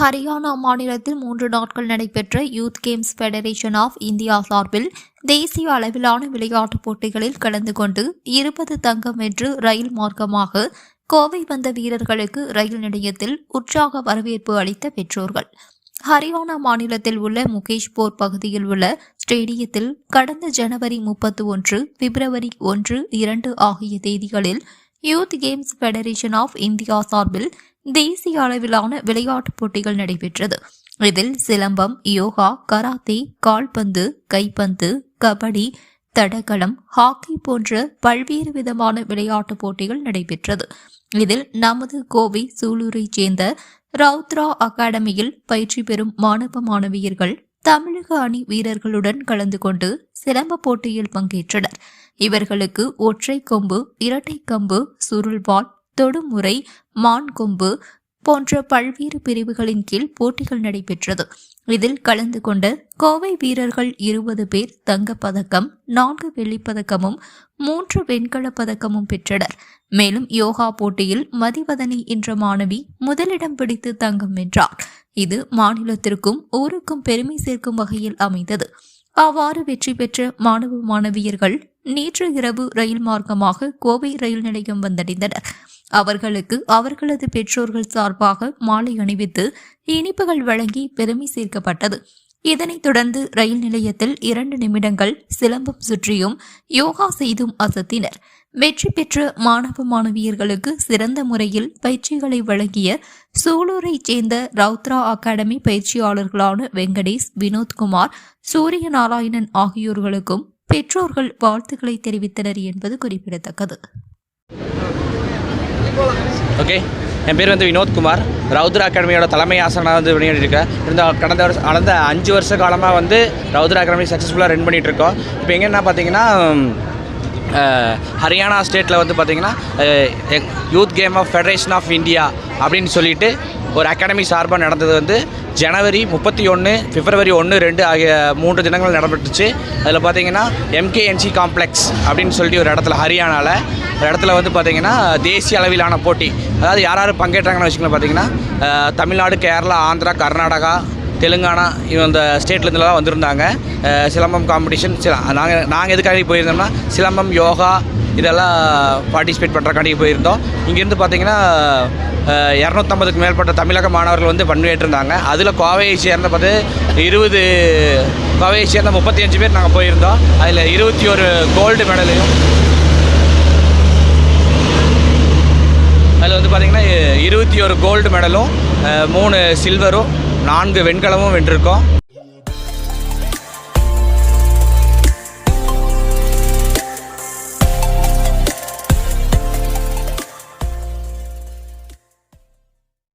ஹரியானா மாநிலத்தில் மூன்று நாட்கள் நடைபெற்ற youth games federation of India சார்பில் தேசிய அளவிலான விளையாட்டுப் போட்டிகளில் கலந்து கொண்டு இருபது தங்கம் வென்று ரயில் மார்க்கமாக கோவை வந்த வீரர்களுக்கு ரயில் நிலையத்தில் உற்சாக வரவேற்பு அளித்த பெற்றோர்கள். ஹரியானா மாநிலத்தில் உள்ள முகேஷ்பூர் பகுதியில் உள்ள ஸ்டேடியத்தில் கடந்த ஜனவரி முப்பத்தி ஒன்று பிப்ரவரி ஒன்று இரண்டு ஆகிய தேதிகளில் youth games federation of India சார்பில் தேசிய அளவிலான விளையாட்டுப் போட்டிகள் நடைபெற்றது. இதில் சிலம்பம் யோகா கராத்தே கால்பந்து கைப்பந்து கபடி தடகளம் ஹாக்கி போன்ற பல்வேறு விதமான விளையாட்டுப் போட்டிகள் நடைபெற்றது. இதில் நமது கோவை சூலூரைச் சேர்ந்த ரவுத்ரா அகாடமியில் பயிற்சி பெறும் மாணவ மாணவியர்கள் தமிழக அணி வீரர்களுடன் கலந்து கொண்டு சிலம்ப போட்டியில் பங்கேற்றனர். இவர்களுக்கு ஒற்றை கொம்பு இரட்டை கம்பு சுருள்வாள் தொடுமுறை மான் கொம்பு போன்ற பல்வேறு பிரிவுகளின் கீழ் போட்டிகள் நடைபெற்றது. இதில் கலந்து கொண்ட கோவை வீரர்கள் இருபது பேர் தங்கப்பதக்கம் நான்கு வெள்ளிப்பதக்கமும் மூன்று வெண்கலப் பதக்கமும் பெற்றனர். மேலும் யோகா போட்டியில் மதிவதனி என்ற மாணவி முதலிடம் பிடித்து தங்கம் வென்றார். இது மாநிலத்திற்கும் ஊருக்கும் பெருமை சேர்க்கும் வகையில் அமைந்தது. அவ்வாறு வெற்றி பெற்ற மாணவ மாணவியர்கள் நேற்று இரவு ரயில் மார்க்கமாக கோவை ரயில் நிலையம் வந்தடைந்தனர். அவர்களுக்கு அவர்களது பெற்றோர்கள் சார்பாக மாலை அணிவித்து இனிப்புகள் வழங்கி பெருமை சேர்க்கப்பட்டது. இதனைத் தொடர்ந்து ரயில் நிலையத்தில் இரண்டு நிமிடங்கள் சிலம்பம் சுற்றியும் யோகா செய்தும் அசத்தினர். வெற்றி பெற்ற மாணவ மாணவியர்களுக்கு சிறந்த முறையில் பயிற்சிகளை வழங்கிய சூலூரைச் சேர்ந்த ரவுத்ரா அகாடமி பயிற்சியாளர்களான வெங்கடேஷ் வினோத்குமார் சூரிய நாராயணன் ஆகியோர்களுக்கும் பெற்றோர்கள் வாழ்த்துக்களை தெரிவித்தனர் என்பது குறிப்பிடத்தக்கது. ஓகே. என் பேர் வந்து வினோத்குமார் ரவுத்ரா அகாடமியோட தலைமை ஆசனாக வந்து பண்ணிகிட்ருக்கேன் இருந்த கடந்த வருஷம் கடந்த அஞ்சு வருஷ காலமாக வந்து ரவுத்ரா அகாடமி சக்ஸஸ்ஃபுல்லாக ரன் பண்ணிகிட்ருக்கோம் இப்போ எங்கே என்ன பார்த்தீங்கன்னா ஹரியானா ஸ்டேட்டில் வந்து பார்த்தீங்கன்னா youth game of federation of India அப்படின்னு சொல்லிட்டு ஒரு அகாடமி சார்பாக நடந்தது வந்து ஜனவரி முப்பத்தி ஒன்று பிப்ரவரி ஒன்று ரெண்டு ஆகிய மூன்று தினங்கள் நடைபெற்றுச்சு. அதில் பார்த்தீங்கன்னா எம்கேஎன்சி காம்ப்ளெக்ஸ் அப்படின்னு சொல்லிட்டு ஒரு இடத்துல ஹரியானாவில் ஒரு இடத்துல வந்து பார்த்தீங்கன்னா தேசிய அளவிலான போட்டி. அதாவது யார் யார் பங்கேற்றாங்கன்னு வச்சுக்கலாம் பார்த்திங்கன்னா தமிழ்நாடு கேரளா ஆந்திரா கர்நாடகா தெலுங்கானா இவன் இந்த ஸ்டேட்லேருந்துலாம் வந்திருந்தாங்க. சிலம்பம் காம்படிஷன் சில நாங்கள் நாங்கள் எதுக்காக போயிருந்தோம்னா சிலம்பம் யோகா இதெல்லாம் பார்ட்டிசிபேட் பண்ணுறக்காண்டி போயிருந்தோம். இங்கேருந்து பார்த்திங்கன்னா இரநூத்தம்பதுக்கு மேற்பட்ட தமிழக மாணவர்கள் வந்து பண்பேற்றிருந்தாங்க. அதில் கோவையை சேர்ந்த பார்த்து இருபது கோவையை சேர்ந்த முப்பத்தி அஞ்சு பேர் நாங்கள் போயிருந்தோம். அதில் இருபத்தி ஒரு கோல்டு மெடலையும் அதில் வந்து பார்த்திங்கன்னா இருபத்தி ஒரு கோல்டு மெடலும் மூணு சில்வரும் நான்கு வெண்கலமும் வென்றிருக்கோம்.